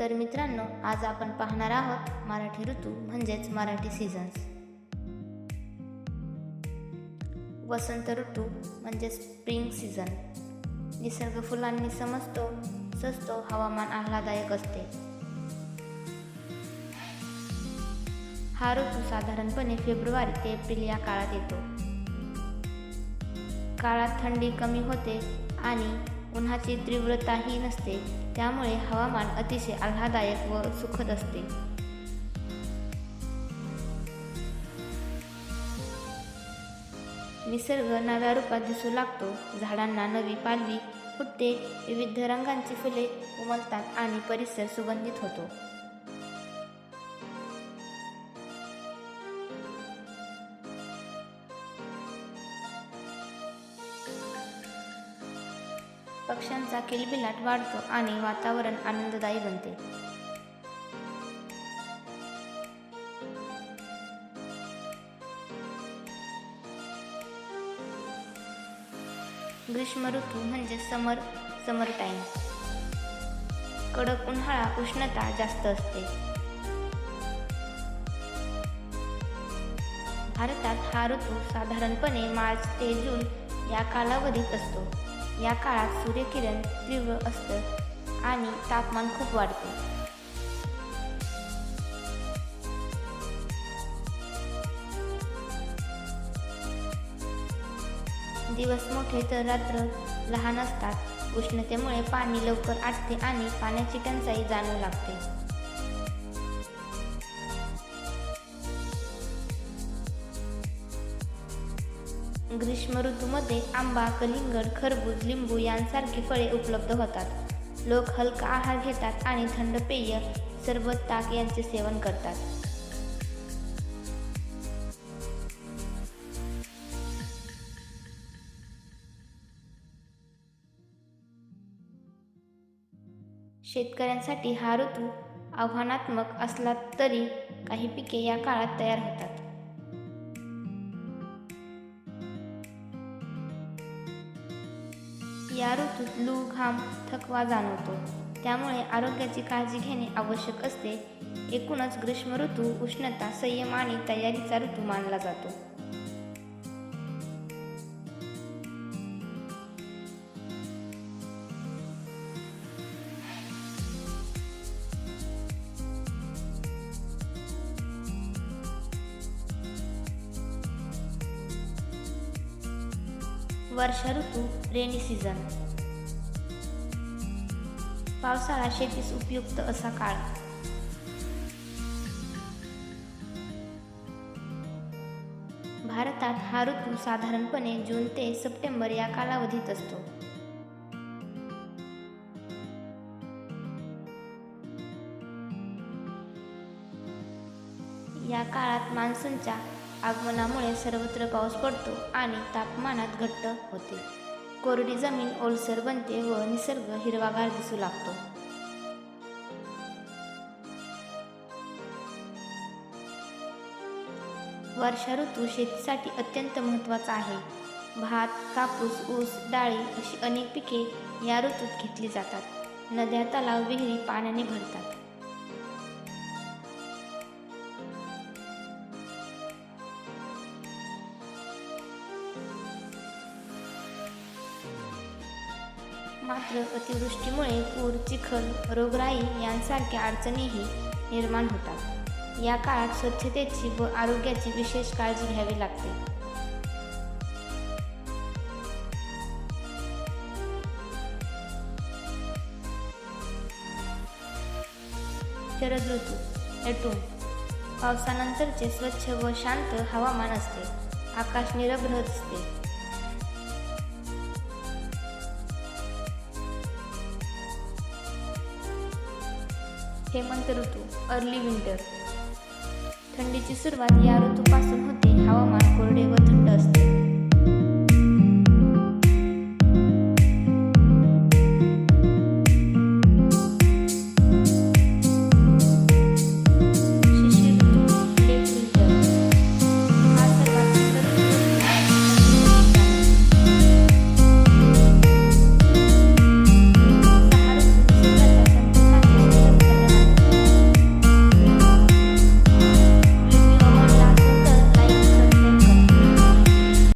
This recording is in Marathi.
तर मित्रांनो आज आपण पाहणार आहोत मराठी ऋतू म्हणजेच मराठी सीझन्स वसंत ऋतू म्हणजे स्प्रिंग सीझन निसर्ग फुलांनी समजतो सजतो हवामान आल्हादायक असते. हा ऋतू साधारणपणे फेब्रुवारी ते एप्रिल या काळात येतो. काळात थंडी कमी होते आणि उन्हाची तीव्रताही नसते. त्यामुळे हवामान अतिशय आल्हादायक व सुखद असते. निसर्ग नव्या रूपात दिसू लागतो. झाडांना नवी पालवी फुटते. विविध रंगांची फुले उमलतात आणि परिसर सुगंधित होतो. पक्ष्यांचा किलबिलाट वाढतो आणि वातावरण आनंददायी बनते. ग्रीष्म ऋतू म्हणजे समर समर टाईम कडक उन्हाळा उष्णता जास्त असते. भारतात हा ऋतू साधारणपणे मार्च ते जून या कालावधीत असतो. या काळात सूर्यकिरण तीव्र असतं आणि तापमान खूप वाढते. दिवस मोठे तर रात्र लहान असतात. उष्णतेमुळे पाणी लवकर आटते आणि पाण्याची टंचाई जाणू लागते. ग्रीष्म ऋतूमध्ये आंबा कलिंगड खरबूज लिंबू यांसारखी फळे उपलब्ध होतात. लोक हलका आहार घेतात आणि थंड पेय सरबत ताक यांचे सेवन करतात. शेतकऱ्यांसाठी हा ऋतू आव्हानात्मक असला तरी काही पिके या काळात तयार होतात. या ऋतूत लू घाम थकवा जाणवतो. त्यामुळे आरोग्याची काळजी घेणे आवश्यक असते. एकूणच ग्रीष्म ऋतू उष्णता संयम आणि तयारीचा ऋतू मानला जातो. वर्षा ऋतू रेनी सीझन पावसाळा शेतीस उपयुक्त असा काळ. भारतात हा ऋतू साधारणपणे जून ते सप्टेंबर या कालावधीत असतो. या काळात मान्सूनच्या आगमनामुळे सर्वत्र पाऊस पडतो आणि तापमानात घट्ट होते. कोरडी जमीन ओलसर बनते व निसर्ग हिरवागार दिसू लागतो. वर्षा ऋतू शेतीसाठी अत्यंत महत्त्वाचा आहे. भात कापूस ऊस डाळी अशी अनेक पिके या ऋतूत घेतली जातात. नद्या तलाव विहिरी पाण्याने भरतात. मात्र अतिवृष्टीमुळे पूर चिखल रोगराई यांसारख्या अडचणीही निर्माण होतात. या काळात स्वच्छतेची व आरोग्याची विशेष काळजी घ्यावी लागते. शरद ऋतू एटून पावसानंतरचे स्वच्छ व शांत हवामान असते. आकाश निरभ्र दिसते. हेमंत ऋतू अर्ली विंटर. थंडीची सुरुवात या ऋतूपासून होते. हवामान कोरडे व थंड असते.